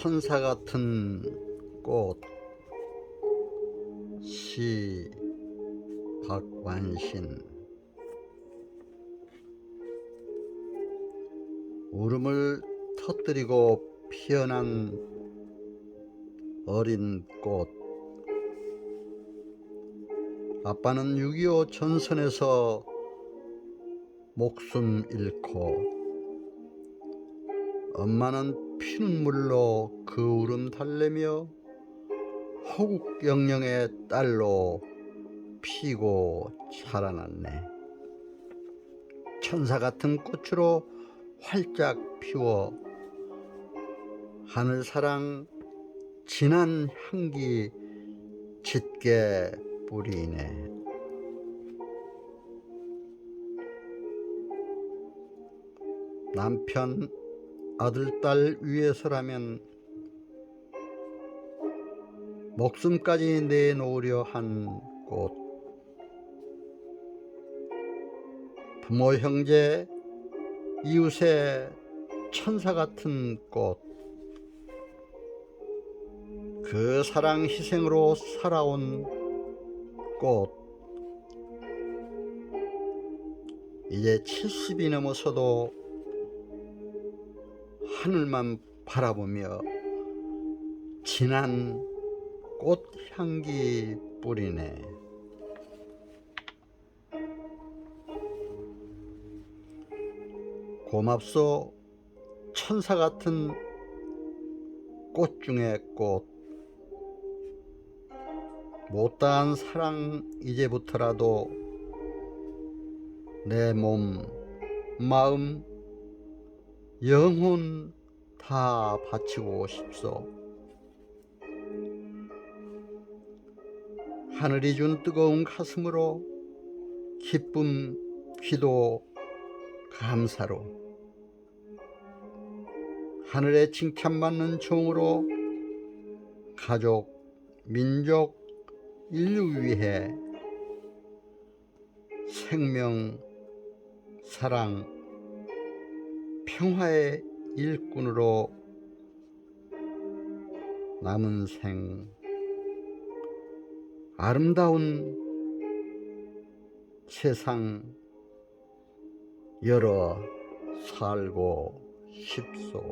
천사 같은 꽃, 시 박완신. 울음을 터뜨리고 피어난 어린 꽃. 아빠는 6.25 전선에서 목숨 잃고 엄마는 피눈물로 그 울음 달래며 호국 영령의 딸로 피고 자라났네. 천사 같은 꽃으로 활짝 피워 하늘 사랑 진한 향기 짙게 뿌리네. 남편 아들 딸 위해서라면 목숨까지 내놓으려 한 꽃. 부모 형제 이웃의 천사 같은 꽃. 그 사랑 희생으로 살아온 꽃. 이제 70이 넘어서도 하늘만 바라보며 진한 꽃향기 뿌리네. 고맙소 천사 같은 꽃 중에 꽃. 못다한 사랑 이제부터라도 내 몸, 마음, 영혼 다 바치고 싶소. 하늘이 준 뜨거운 가슴으로 기쁨, 기도, 감사로 하늘의 칭찬받는 종으로 가족, 민족, 인류 위해 생명, 사랑, 평화의 일꾼으로 남은 생 아름다운 세상 열어 살고 싶소.